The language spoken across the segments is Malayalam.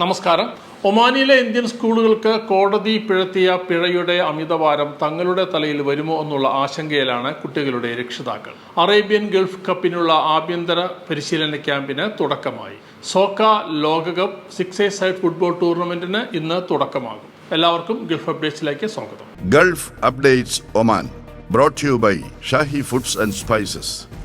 നമസ്കാരം. ഒമാനിയിലെ ഇന്ത്യൻ സ്കൂളുകൾക്ക് കോടതി പിഴത്തിയ പിഴയുടെ അമിതഭാരം തങ്ങളുടെ തലയിൽ വരുമോ എന്നുള്ള ആശങ്കയിലാണ് കുട്ടികളുടെ രക്ഷിതാക്കൾ. അറേബ്യൻ ഗൾഫ് കപ്പിനുള്ള ആഭ്യന്തര പരിശീലന ക്യാമ്പിന് തുടക്കമായി. സോക്ക ലോകകപ്പ് സിക്സ് എ സൈഡ് ഫുട്ബോൾ ടൂർണമെന്റിന് ഇന്ന് തുടക്കമാകും. എല്ലാവർക്കും ഗൾഫ് അപ്ഡേറ്റ്സിലേക്ക് സ്വാഗതം. Gulf updates Oman brought you by Shahi foods and and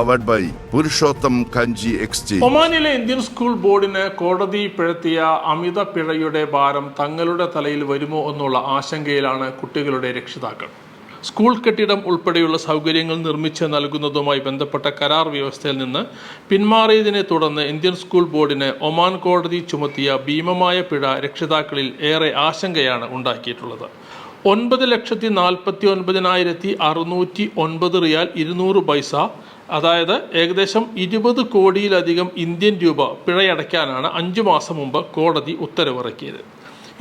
Spices. By Purushottam Kanji exchange ഒമാനിലെ ഇന്ത്യൻ സ്കൂൾ ബോർഡിന് കോടതി പിഴത്തിയ അമിത പിഴയുടെ ഭാരം തങ്ങളുടെ തലയിൽ വരുമോ എന്നുള്ള ആശങ്കയിലാണ് കുട്ടികളുടെ രക്ഷിതാക്കൾ സ്കൂൾ കെട്ടിടം ഉൾപ്പെടെയുള്ള സൗകര്യങ്ങൾ നിർമ്മിച്ച് നൽകുന്നതുമായി ബന്ധപ്പെട്ട കരാർ വ്യവസ്ഥയിൽ നിന്ന് പിന്മാറിയതിനെ തുടർന്ന് ഇന്ത്യൻ സ്കൂൾ ബോർഡിന് ഒമാൻ കോടതി ചുമത്തിയ ഭീമമായ പിഴ രക്ഷിതാക്കളിൽ ഏറെ ആശങ്കയാണ് ഉണ്ടാക്കിയിട്ടുള്ളത് ഒൻപത് ലക്ഷത്തി നാൽപ്പത്തി ഒൻപതിനായിരത്തി അറുന്നൂറ്റി ഒൻപത് റിയാൽ ഇരുന്നൂറ് പൈസ അതായത് ഏകദേശം ഇരുപത് കോടിയിലധികം ഇന്ത്യൻ രൂപ പിഴയടയ്ക്കാനാണ് അഞ്ചു മാസം മുമ്പ് കോടതി ഉത്തരവിറക്കിയത്.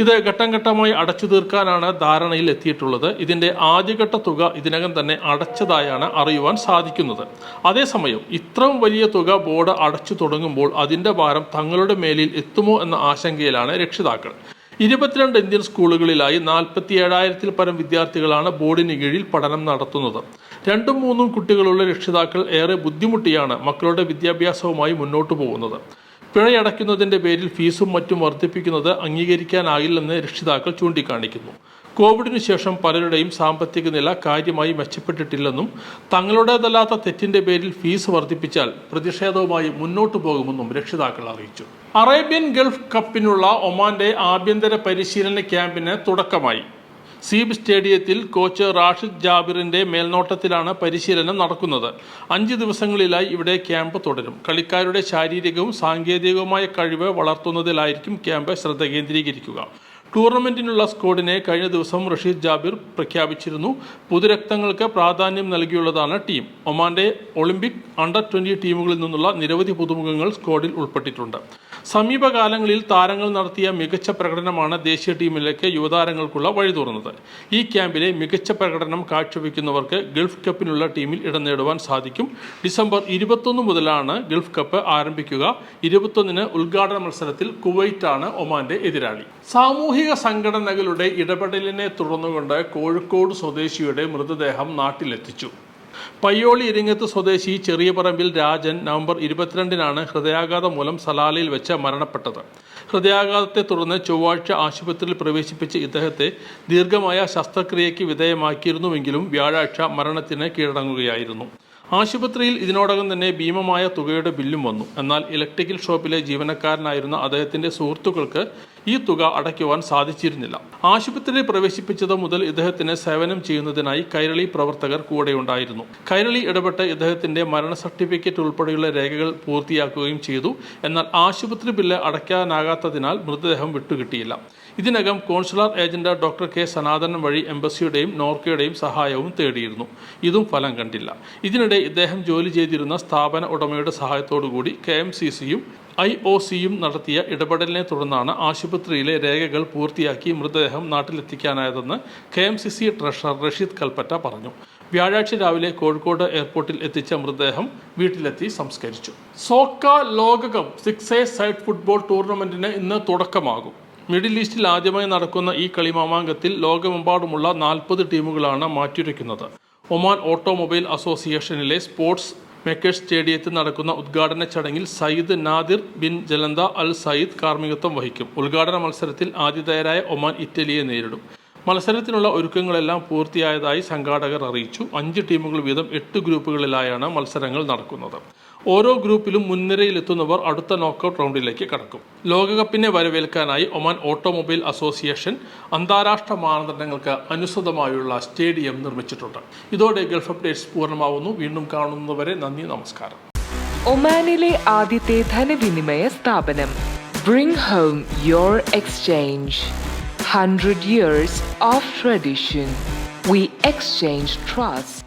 ഇത് ഘട്ടം ഘട്ടമായി അടച്ചു തീർക്കാനാണ് ധാരണയിൽ എത്തിയിട്ടുള്ളത്. ഇതിന്റെ ആദ്യഘട്ട തുക ഇതിനകം തന്നെ അടച്ചതായാണ് അറിയുവാൻ സാധിക്കുന്നത്. അതേസമയം ഇത്രയും വലിയ തുക ബോർഡ് അടച്ചു തുടങ്ങുമ്പോൾ അതിന്റെ ഭാരം തങ്ങളുടെ മേലിൽ എത്തുമോ എന്ന ആശങ്കയിലാണ് രക്ഷിതാക്കൾ. ഇരുപത്തിരണ്ട് ഇന്ത്യൻ സ്കൂളുകളിലായി നാൽപ്പത്തി ഏഴായിരത്തിൽ പരം വിദ്യാർത്ഥികളാണ് ബോർഡിന് കീഴിൽ പഠനം നടത്തുന്നത്. രണ്ടും മൂന്നും കുട്ടികളുള്ള രക്ഷിതാക്കൾ ഏറെ ബുദ്ധിമുട്ടിയാണ് മക്കളുടെ വിദ്യാഭ്യാസവുമായി മുന്നോട്ടു പോകുന്നത്. പിഴയടയ്ക്കുന്നതിന്റെ പേരിൽ ഫീസും മറ്റും വർദ്ധിപ്പിക്കുന്നത് അംഗീകരിക്കാനാകില്ലെന്ന് രക്ഷിതാക്കൾ ചൂണ്ടിക്കാണിക്കുന്നു. കോവിഡിനു ശേഷം പലരുടെയും സാമ്പത്തിക നില കാര്യമായി മെച്ചപ്പെട്ടിട്ടില്ലെന്നും തങ്ങളുടേതല്ലാത്ത തെറ്റിന്റെ പേരിൽ ഫീസ് വർദ്ധിപ്പിച്ചാൽ പ്രതിഷേധവുമായി മുന്നോട്ടു പോകുമെന്നും രക്ഷിതാക്കൾ അറിയിച്ചു. അറേബ്യൻ ഗൾഫ് കപ്പിനുള്ള ഒമാന്റെ ആഭ്യന്തര പരിശീലന ക്യാമ്പിന് തുടക്കമായി. സീബ് സ്റ്റേഡിയത്തിൽ കോച്ച് റാഷിദ് ജാബിറിന്റെ മേൽനോട്ടത്തിലാണ് പരിശീലനം നടക്കുന്നത്. അഞ്ച് ദിവസങ്ങളിലായി ഇവിടെ ക്യാമ്പ് തുടരും. കളിക്കാരുടെ ശാരീരികവും സാങ്കേതികവുമായ കഴിവ് വളർത്തുന്നതിലായിരിക്കും ക്യാമ്പ് ശ്രദ്ധ കേന്ദ്രീകരിക്കുക. ടൂർണമെന്റിനുള്ള സ്ക്വാഡിനെ കഴിഞ്ഞ ദിവസം റഷീദ് ജാബിർ പ്രഖ്യാപിച്ചിരുന്നു. പുതുരക്തങ്ങൾക്ക് പ്രാധാന്യം നൽകിയുള്ളതാണ് ടീം. ഒമാന്റെ ഒളിമ്പിക് അണ്ടർ ട്വന്റി ടീമുകളിൽ നിന്നുള്ള നിരവധി പുതുമുഖങ്ങൾ സ്ക്വാഡിൽ ഉൾപ്പെട്ടിട്ടുണ്ട്. സമീപകാലങ്ങളിൽ താരങ്ങൾ നടത്തിയ മികച്ച പ്രകടനമാണ് ദേശീയ ടീമിലേക്ക് യുവതാരങ്ങൾക്കുള്ള വഴി തുറന്നത്. ഈ ക്യാമ്പിലെ മികച്ച പ്രകടനം കാഴ്ചവെക്കുന്നവർക്ക് ഗൾഫ് കപ്പിനുള്ള ടീമിൽ ഇടം നേടുവാൻ സാധിക്കും. ഡിസംബർ ഇരുപത്തൊന്ന് മുതലാണ് ഗൾഫ് കപ്പ് ആരംഭിക്കുക. ഇരുപത്തൊന്നിന് ഉദ്ഘാടന മത്സരത്തിൽ കുവൈറ്റാണ് ഒമാന്റെ എതിരാളി. സാമൂഹിക സംഘടനകളുടെ ഇടപെടലിനെ തുടർന്നുകൊണ്ട് കോഴിക്കോട് സ്വദേശിയുടെ മൃതദേഹം നാട്ടിലെത്തിച്ചു. പയ്യോളി ഇരിങ്ങത്ത് സ്വദേശി ചെറിയ പറമ്പിൽ രാജൻ നവംബർ ഇരുപത്തിരണ്ടിനാണ് ഹൃദയാഘാതം മൂലം സലാലയിൽ വെച്ച് മരണപ്പെട്ടത്. ഹൃദയാഘാതത്തെ തുടർന്ന് ചൊവ്വാഴ്ച ആശുപത്രിയിൽ പ്രവേശിപ്പിച്ച് ഇദ്ദേഹത്തെ ദീർഘമായ ശസ്ത്രക്രിയയ്ക്ക് വിധേയമാക്കിയിരുന്നുവെങ്കിലും വ്യാഴാഴ്ച മരണത്തിന് കീഴടങ്ങുകയായിരുന്നു. ആശുപത്രിയിൽ ഇതിനോടകം തന്നെ ഭീമമായ തുകയുടെ ബില്ലും വന്നു. എന്നാൽ ഇലക്ട്രിക്കൽ ഷോപ്പിലെ ജീവനക്കാരനായിരുന്ന അദ്ദേഹത്തിന്റെ സുഹൃത്തുക്കൾക്ക് ഈ തുക അടയ്ക്കുവാൻ സാധിച്ചിരുന്നില്ല. ആശുപത്രിയിൽ പ്രവേശിപ്പിച്ചത് മുതൽ ഇദ്ദേഹത്തിന് സേവനം ചെയ്യുന്നതിനായി കൈരളി പ്രവർത്തകർ കൂടെയുണ്ടായിരുന്നു കൈരളി ഇടപെട്ട് ഇദ്ദേഹത്തിന്റെ മരണ സർട്ടിഫിക്കറ്റ് ഉൾപ്പെടെയുള്ള രേഖകൾ പൂർത്തിയാക്കുകയും ചെയ്തു. എന്നാൽ ആശുപത്രി ബില്ല് അടയ്ക്കാനാകാത്തതിനാൽ മൃതദേഹം വിട്ടുകിട്ടിയില്ല. ഇതിനകം consular agent doctor K Sanathanan വഴി എംബസിയുടെയും നോർക്കയുടെയും സഹായവും തേടിയിരുന്നു. ഇതും ഫലം കണ്ടില്ല. ഇതിനിടെ ഇദ്ദേഹം ജോലി ചെയ്തിരുന്ന സ്ഥാപന ഉടമയുടെ സഹായത്തോടുകൂടി കെ എം സി സിയും ഐ ഒ സിയും നടത്തിയ ഇടപെടലിനെ തുടർന്നാണ് ആശുപത്രിയിലെ രേഖകൾ പൂർത്തിയാക്കി മൃതദേഹം നാട്ടിലെത്തിക്കാനായതെന്ന് K M C C treasurer Rasheed Kalpetta പറഞ്ഞു. വ്യാഴാഴ്ച രാവിലെ കോഴിക്കോട് എയർപോർട്ടിൽ എത്തിച്ച മൃതദേഹം വീട്ടിലെത്തി സംസ്കരിച്ചു. സോക്ക ലോകകപ്പ് സിക്സ് എ സൈഡ് ഫുട്ബോൾ ടൂർണമെന്റിന് ഇന്ന് തുടക്കമാകും. മിഡിൽ ഈസ്റ്റിൽ ആദ്യമായി നടക്കുന്ന ഈ കളിമാമാങ്കത്തിൽ ലോകമെമ്പാടുമുള്ള നാൽപ്പത് ടീമുകളാണ് മാറ്റിയിരിക്കുന്നത് ഒമാൻ ഓട്ടോമൊബൈൽ അസോസിയേഷനിലെ സ്പോർട്സ് മെക്കേഴ്സ് സ്റ്റേഡിയത്തിൽ നടക്കുന്ന ഉദ്ഘാടന ചടങ്ങിൽ Sayyid Nadir bin Jalanda al Sayyid കാർമ്മികത്വം വഹിക്കും. ഉദ്ഘാടന മത്സരത്തിൽ ആതിഥേയരായ ഒമാൻ ഇറ്റലിയെ നേരിടും. മത്സരത്തിനുള്ള ഒരുക്കങ്ങളെല്ലാം പൂർത്തിയായതായി സംഘാടകർ അറിയിച്ചു. അഞ്ച് ടീമുകൾ വീതം എട്ട് ഗ്രൂപ്പുകളിലായാണ് മത്സരങ്ങൾ നടക്കുന്നത്. ഓരോ ഗ്രൂപ്പിലും മുൻനിരയിലെത്തുന്നവർ അടുത്ത നോക്കൌട്ട് റൗണ്ടിലേക്ക് കടക്കും. ലോകകപ്പിനെ വരവേൽക്കാനായി ഒമാൻ ഓട്ടോമൊബൈൽ അസോസിയേഷൻ അന്താരാഷ്ട്ര മാനദണ്ഡങ്ങൾക്ക് അനുസൃതമായുള്ള സ്റ്റേഡിയം നിർമ്മിച്ചിട്ടുണ്ട്. ഇതോടെ ഗൾഫ് അപ്ഡേറ്റ്സ് പൂർണമാവുന്നു. വീണ്ടും കാണുന്നവരെ നന്ദി നമസ്കാരം. ഒമാനിലെ ആദ്യത്തെ ധനവിനിമയ സ്ഥാപനം bring home your exchange hundred years of tradition we exchange trust